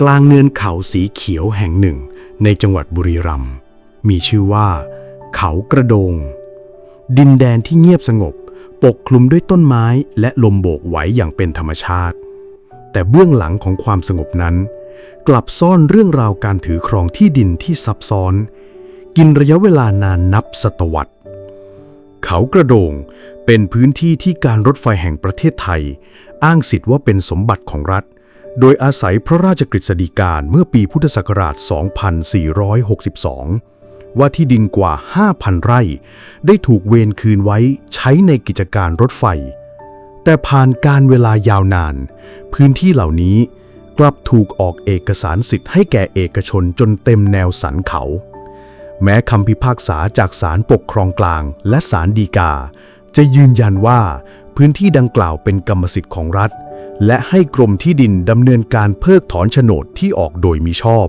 กลางเนินเขาสีเขียวแห่งหนึ่ง ในจังหวัดบุรีรัมย์มีชื่อว่า เขากระโดง ดินแดนที่เงียบสงบ ปกคลุมด้วยต้นไม้และลมโบกไหวอย่างเป็นธรรมชาติ แต่เบื้องหลังของความสงบนั้น กลับซ่อนเรื่องราวการถือครองที่ดินที่ซับซ้อน กินระยะเวลานานนับศตวรรษเขากระโดงเป็นพื้นที่ที่การรถไฟแห่งประเทศไทย อ้างสิทธิ์ว่าเป็นสมบัติของรัฐ โดยอาศัยพระราชกฤษฎีกาเมื่อปีพุทธศักราช 2462 ว่าที่ดินกว่า 5,000 ไร่ ได้ถูกเวรคืนไว้ใช้ในกิจการรถไฟ แต่ผ่านการเวลายาวนาน พื้นที่เหล่านี้กลับถูกออกเอกสารสิทธิ์ให้แก่เอกชนจนเต็มแนวสันเขา แม้คำพิพากษาจากศาลปกครองกลางและศาลฎีกา จะยืนยันว่าพื้นที่ดังกล่าวเป็นกรรมสิทธิ์ของรัฐ และให้กรมที่ดินดำเนินการเพิกถอนโฉนดที่ออกโดยมิชอบ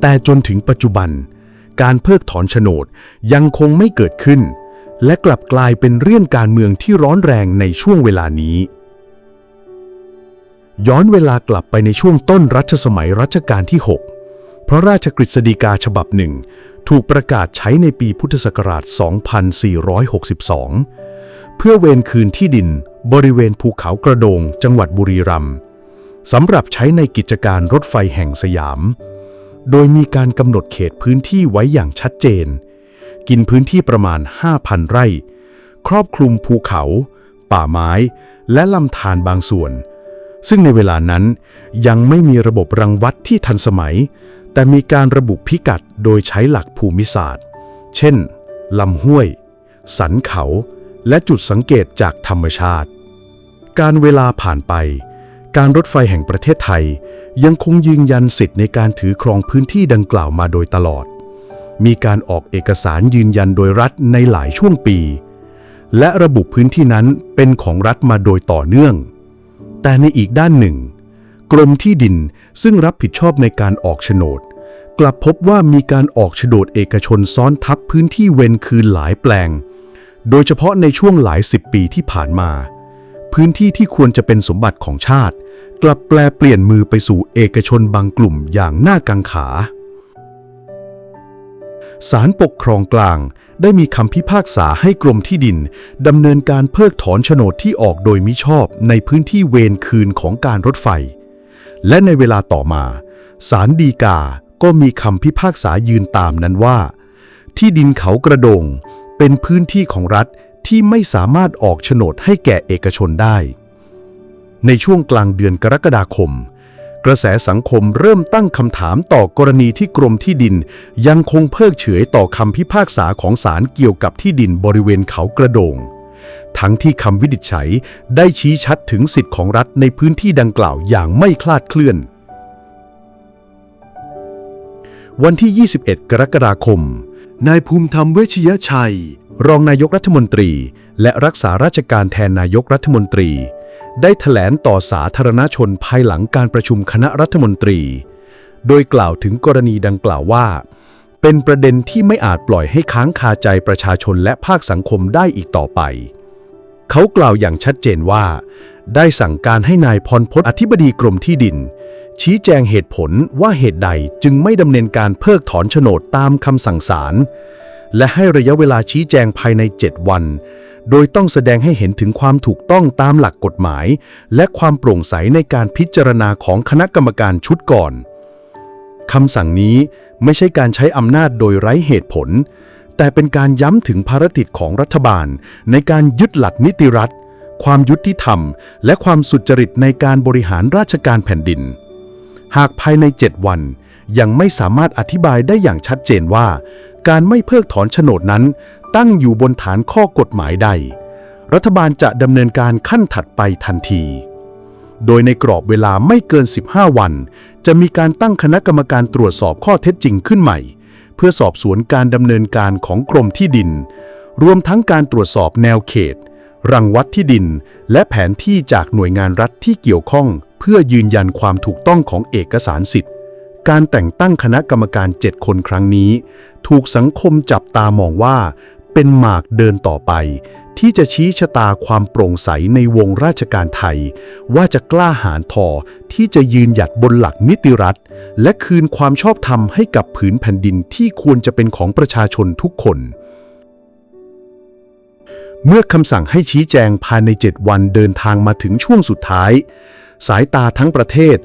แต่จนถึงปัจจุบัน การเพิกถอนโฉนดยังคงไม่เกิดขึ้น และกลับกลายเป็นเรื่องการเมืองที่ร้อนแรงในช่วงเวลานี้ ย้อนเวลากลับไปในช่วงต้นรัชสมัยรัชกาลที่ 6 พระราชกฤษฎีกาฉบับหนึ่ง ถูกประกาศใช้ในปีพุทธศักราช 2462 เพื่อเวรคืนที่ดินบริเวณภูเขากระโดงจังหวัดบุรีรัมย์สำหรับใช้ในกิจการรถไฟแห่งสยาม โดยมีการกำหนดเขตพื้นที่ไว้อย่างชัดเจน กินพื้นที่ประมาณ 5,000 ไร่ ครอบคลุมภูเขา ป่าไม้ และลำธารบางส่วน ซึ่งในเวลานั้นยังไม่มีระบบรังวัดที่ทันสมัย แต่มีการระบุพิกัดโดยใช้หลักภูมิศาสตร์ เช่นลำห้วย สันเขา และจุดสังเกตจากธรรมชาติ การเวลาผ่านไป การรถไฟแห่งประเทศไทย ยังคงยืนยันสิทธิ์ในการถือครองพื้นที่ดังกล่าวมาโดยตลอด มีการออกเอกสารยืนยันโดยรัฐในหลายช่วงปี และระบุพื้นที่นั้นเป็นของรัฐมาโดยต่อเนื่อง แต่ในอีกด้านหนึ่ง กรมที่ดินซึ่งรับผิดชอบในการออกโฉนดกลับพบว่ามีการออกโฉนดเอกชนซ้อนทับพื้นที่เวนคืนหลายแปลง โดยเฉพาะในช่วงหลายสิบปีที่ผ่านมา พื้นที่ที่ควรจะเป็นสมบัติของชาติ กลับแปลเปลี่ยนมือไปสู่เอกชนบางกลุ่มอย่างน่ากังขาศาลปกครองกลางได้มีคำพิพากษาให้กรมที่ดินดำเนินการเพิกถอนโฉนดที่ออกโดยมิชอบในพื้นที่เวรคืนของการรถไฟ และในเวลาต่อมาศาลฎีกาก็มีคำพิพากษายืนตามนั้นว่า ที่ดินเขากระโดง เป็นพื้นที่ของรัฐที่ไม่สามารถออกโฉนดให้แก่เอกชนได้ ในช่วงกลางเดือนกรกฎาคม กระแสสังคมเริ่มตั้งคำถามต่อกรณีที่กรมที่ดิน ยังคงเพิกเฉยต่อคำพิพากษาของศาลเกี่ยวกับที่ดินบริเวณเขากระโดง ทั้งที่คำวินิจฉัยได้ชี้ชัดถึงสิทธิ์ของรัฐในพื้นที่ดังกล่าวอย่างไม่คลาดเคลื่อน วันที่ 21 กรกฎาคม นายภูมิธรรมเวชยชัย รองนายกรัฐมนตรี และรักษาราชการแทนนายกรัฐมนตรี ได้แถลงต่อสาธารณชนภายหลังการประชุมคณะรัฐมนตรี โดยกล่าวถึงกรณีดังกล่าวว่า เป็นประเด็นที่ไม่อาจปล่อยให้ค้างคาใจประชาชนและภาคสังคมได้อีกต่อไป เขากล่าวอย่างชัดเจนว่า ได้สั่งการให้นายพรพจน์อธิบดีกรมที่ดิน ชี้แจงเหตุผลว่าเหตุใดจึงไม่ดำเนินการเพิกถอนโฉนดตามคำสั่งศาลและให้ระยะเวลาชี้แจงภายใน 7 วัน โดยต้องแสดงให้เห็นถึงความถูกต้องตามหลักกฎหมาย และความโปร่งใสในการพิจารณาของคณะกรรมการชุดก่อนคำสั่งนี้ไม่ใช่การใช้อำนาจโดยไร้เหตุผล แต่เป็นการย้ำถึงภารกิจของรัฐบาล ในการยึดหลักนิติรัฐ ความยุติธรรม และความสุจริตในการบริหารราชการแผ่นดิน หากภายใน 7 วัน ยังไม่สามารถอธิบายได้อย่างชัดเจนว่า การไม่เพิกถอนโฉนดนั้น ตั้งอยู่บนฐานข้อกฎหมายใด รัฐบาลจะดำเนินการขั้นถัดไปทันที โดยในกรอบเวลาไม่เกิน 15 วัน จะมีการตั้งคณะกรรมการตรวจสอบข้อเท็จจริงขึ้นใหม่ เพื่อสอบสวนการดำเนินการของกรมที่ดิน รวมทั้งการตรวจสอบแนวเขต รังวัดที่ดิน และแผนที่จากหน่วยงานรัฐที่เกี่ยวข้อง เพื่อยืนยันความถูกต้องของเอกสารสิทธิ์ การแต่งตั้งคณะกรรมการ 7 คนครั้งนี้ ถูกสังคมจับตามองว่า เป็นหมากเดินต่อไป ที่จะชี้ชะตาความโปร่งใสในวงราชการไทย ว่าจะกล้าหาญพอที่จะยืนหยัดบนหลักนิติรัฐ และคืนความชอบธรรมให้กับผืนแผ่นดินที่ควรจะเป็นของประชาชนทุกคนเมื่อคำสั่งให้ชี้แจงภายใน 7 วันเดินทางมาถึงช่วงสุดท้าย สายตาทั้งประเทศ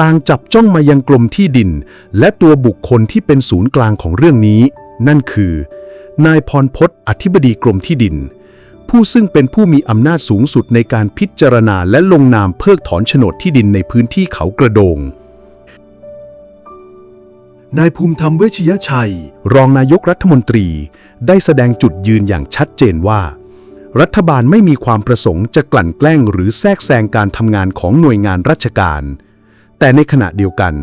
ต่างจับจ้องมายังกรมที่ดิน และตัวบุคคลที่เป็นศูนย์กลางของเรื่องนี้ นั่นคือ นายพรพศอธิบดีกรมที่ดิน ผู้ซึ่งเป็นผู้มีอำนาจสูงสุดในการพิจารณาและลงนามเพิกถอนโฉนดที่ดินในพื้นที่เขากระโดงนายภูมิธรรมเวชยชัย รองนายกรัฐมนตรี ได้แสดงจุดยืนอย่างชัดเจนว่า รัฐบาลไม่มีความประสงค์จะกลั่นแกล้งหรือแทรกแซงการทำงานของหน่วยงานราชการ แต่ในขณะเดียวกัน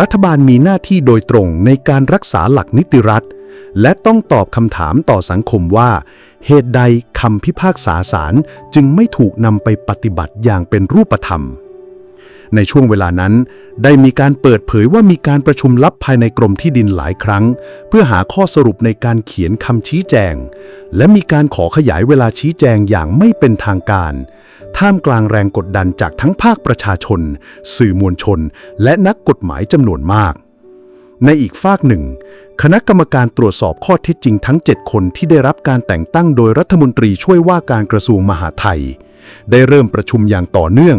รัฐบาลมีหน้าที่โดยตรงในการรักษาหลักนิติรัฐ และต้องตอบคำถามต่อสังคมว่า เหตุใดคำพิพากษาศาลจึงไม่ถูกนำไปปฏิบัติอย่างเป็นรูปธรรม ในช่วงเวลานั้น ได้มีการเปิดเผยว่ามีการประชุมลับภายในกรมที่ดินหลายครั้ง เพื่อหาข้อสรุปในการเขียนคำชี้แจง และมีการขอขยายเวลาชี้แจงอย่างไม่เป็นทางการ ท่ามกลางแรงกดดันจากทั้งภาคประชาชน สื่อมวลชน และนักกฎหมายจำนวนมาก ในอีกฝากหนึ่ง คณะกรรมการตรวจสอบข้อเท็จจริงทั้ง 7 คนที่ได้รับการแต่งตั้งโดยรัฐมนตรีช่วยว่าการกระทรวงมหาดไทยได้เริ่มประชุมอย่างต่อเนื่อง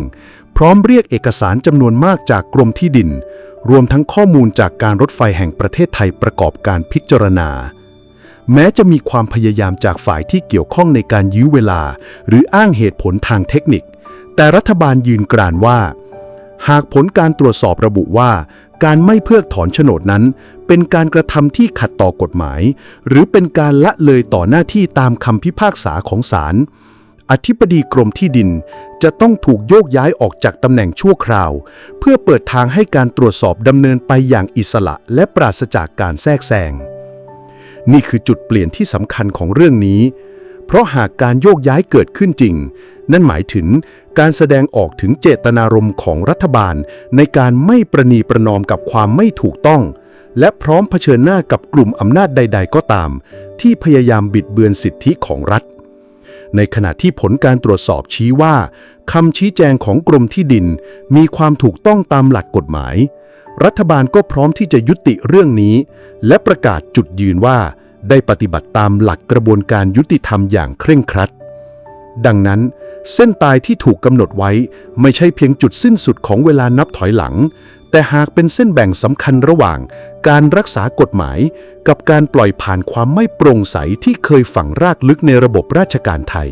พร้อมเรียกเอกสารจำนวนมากจากกรมที่ดิน รวมทั้งข้อมูลจากการรถไฟแห่งประเทศไทยประกอบการพิจารณา แม้จะมีความพยายามจากฝ่ายที่เกี่ยวข้องในการยื้อเวลา หรืออ้างเหตุผลทางเทคนิค แต่รัฐบาลยืนกรานว่า หากผลการตรวจสอบระบุว่า การไม่เพิกถอนโฉนดนั้น เป็นการกระทำที่ขัดต่อกฎหมาย หรือเป็นการละเลยต่อหน้าที่ตามคำพิพากษาของศาล อธิบดีกรมที่ดิน จะต้องถูกโยกย้ายออกจากตำแหน่งชั่วคราว เพื่อเปิดทางให้การตรวจสอบดำเนินไปอย่างอิสระและปราศจากการแทรกแซงนี่คือจุดเปลี่ยนที่สำคัญของเรื่องนี้ เพราะหากการโยกย้ายเกิดขึ้นจริง นั่นหมายถึงการแสดงออกถึงเจตนารมณ์ของรัฐบาล ในการไม่ประนีประนอมกับความไม่ถูกต้อง และพร้อมเผชิญหน้ากับกลุ่มอำนาจใด ๆ ก็ตาม ที่พยายามบิดเบือนสิทธิของรัฐ ในขณะที่ผลการตรวจสอบชี้ว่าคำชี้แจงของกรมที่ดิน มีความถูกต้องตามหลักกฎหมาย รัฐบาลก็พร้อมที่จะยุติเรื่องนี้ และประกาศจุดยืนว่า ได้ปฏิบัติตามหลักกระบวนการยุติธรรมอย่างเคร่งครัด ดังนั้นเส้นตายที่ถูกกำหนดไว้ไม่ใช่เพียงจุดสิ้นสุดของเวลานับถอยหลัง แต่หากเป็นเส้นแบ่งสำคัญระหว่าง การรักษากฎหมาย กับการปล่อยผ่านความไม่โปร่งใสที่เคยฝังรากลึกในระบบราชการไทย